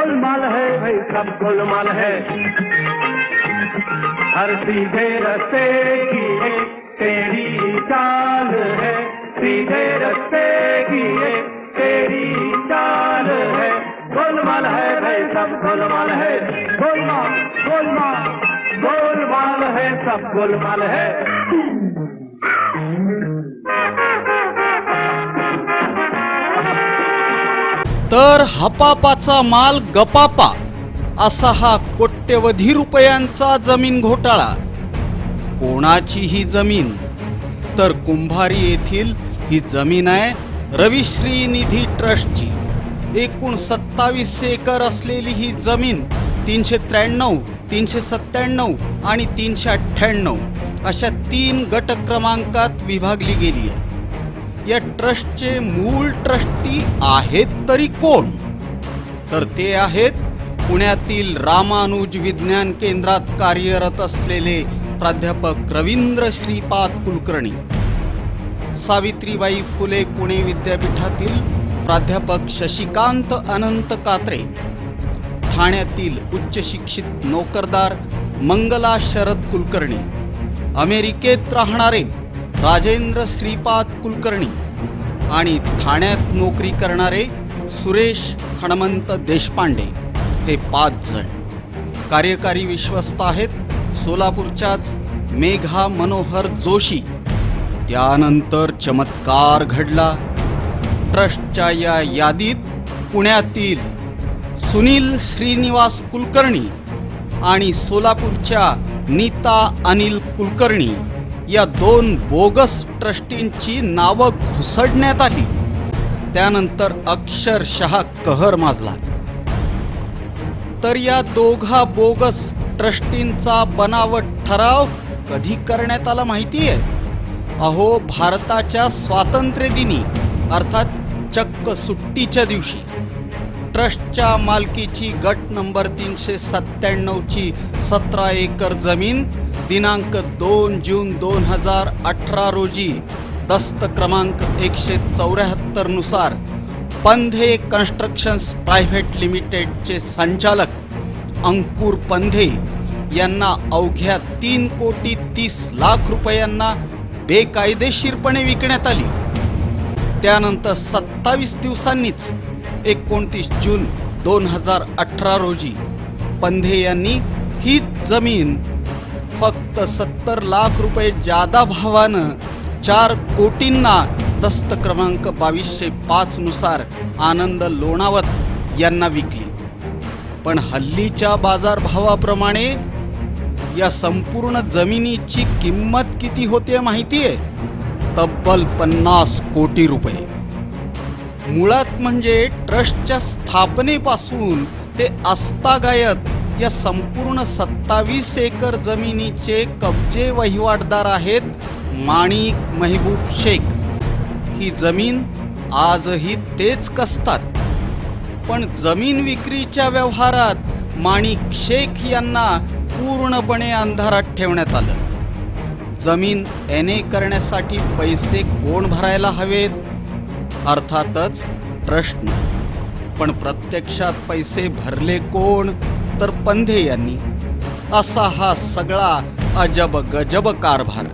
गोलमाल है? भाई सब गोलमाल है। हर सीधे रस्ते की एक तेरी चाल है। सीधे रस्ते की एक तेरी चाल है। गोलमाल है भाई सब गोलमाल है। गोलमाल गोलमाल गोलमाल है सब गोलमाल है। तर हपापाचा माल गपापा असा हा कोट्यवधी रुपयांचा जमीन घोटाळा. कोणाची ही जमीन? तर कुंभारी येथील ही जमीन आहे रविश्री निधी ट्रस्टची. एकूण सत्तावीस एकर असलेली ही जमीन तीनशे त्र्याण्णव तीनशे सत्त्याण्णव आणि तीनशे अठ्ठ्याण्णव अशा तीन गट क्रमांकात विभागली गेली आहे. या ट्रस्टचे मूळ ट्रस्टी आहेत तरी कोण? तर ते आहेत पुण्यातील रामानुज विज्ञान केंद्रात कार्यरत असलेले प्राध्यापक रवींद्र श्रीपाद कुलकर्णी. सावित्रीबाई फुले पुणे विद्यापीठातील प्राध्यापक शशिकांत अनंत कात्रे. ठाण्यातील उच्च शिक्षित नोकरदार मंगला शरद कुलकर्णी. अमेरिकेत राहणारे राजेंद्र श्रीपाद कुलकर्णी आणि ठाण्यात नोकरी करणारे सुरेश हणमंत देशपांडे हे पाच जण. कार्यकारी विश्वस्त आहेत सोलापूरच्याच मेघा मनोहर जोशी. त्यानंतर चमत्कार घडला. ट्रस्टच्या या यादीत पुण्यातील सुनील श्रीनिवास कुलकर्णी आणि सोलापूरच्या नीता अनिल कुलकर्णी या दोन बोगस ट्रस्टींची नावं घुसडण्यात आली. त्यानंतर अक्षरशः कहर माजला. तर या दोघा बोगस ट्रस्टींचा बनावट ठराव कधी करण्यात आला माहिती आहे अहो भारताच्या स्वातंत्र्य दिनी अर्थात चक्क सुट्टीच्या दिवशी. ट्रस्टच्या मालकीची गट नंबर तीनशे सत्त्याण्णवची सतरा एकर जमीन दिनांक दोन जून दोन हजार अठरा रोजी दस्त क्रमांक एकशे चौऱ्याहत्तरनुसार पंधे कन्स्ट्रक्शन्स प्रायव्हेट लिमिटेडचे संचालक अंकुर पंधे यांना अवघ्या तीन कोटी तीस लाख रुपयांना बेकायदेशीरपणे विकण्यात आली. त्यानंतर सत्तावीस दिवसांनीच एकोणतीस जून दोन हजार अठरा रोजी पंधे यांनी ही जमीन फक्त सत्तर लाख रुपये जादा भावानं चार कोटींना दस्त क्रमांक बावीसशे पाच नुसार आनंद लोणावत यांना विकली. पण हल्लीच्या बाजारभावाप्रमाणे या संपूर्ण जमिनीची किंमत किती होते माहिती आहे तब्बल पन्नास कोटी रुपये. मुळात म्हणजे ट्रस्टच्या स्थापनेपासून ते आस्तागायत या संपूर्ण सत्तावीस एकर जमिनीचे कब्जे वहिवाटदार आहेत माणिक महबूब शेख. ही जमीन आजही तेच कसतात. पण जमीन विक्रीच्या व्यवहारात माणिक शेख यांना पूर्णपणे अंधारात ठेवण्यात आलं. जमीन एन ए करण्यासाठी पैसे कोण भरायला हवेत? अर्थातच ट्रस्टने पण प्रत्यक्षात पैसे भरले कोण? तर पंधे यांनी. असा हा सगळा अजब गजब कारभार.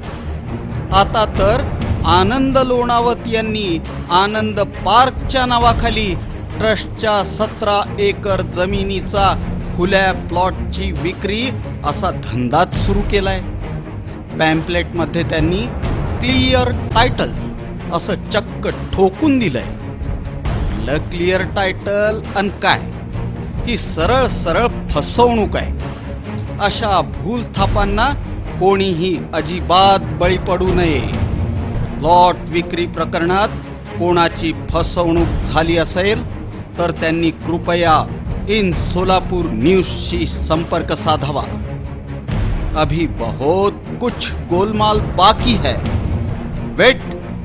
आता तर आनंद लोणावत यांनी आनंद पार्कच्या नावाखाली ट्रस्टच्या सतरा एकर जमिनीचा खुल्या प्लॉटची विक्री असा धंदाच सुरू केलाय. पॅम्पलेटमध्ये त्यांनी क्लिअर टायटल असं चक्क ठोकून दिलंय. ल क्लिअर टायटल अन काय? ही सरळ सरळ फसवणूक आहे. अशा भूलथापांना कोणीही अजिबात बळी पडू नये. लॉट विक्री प्रकरणात कोणाची फसवणूक झाली असेल तर त्यांनी कृपया इन सोलापूर न्यूजशी संपर्क साधावा. अभी बहुत कुछ गोलमाल बाकी है. Weight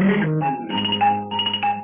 mm-hmm.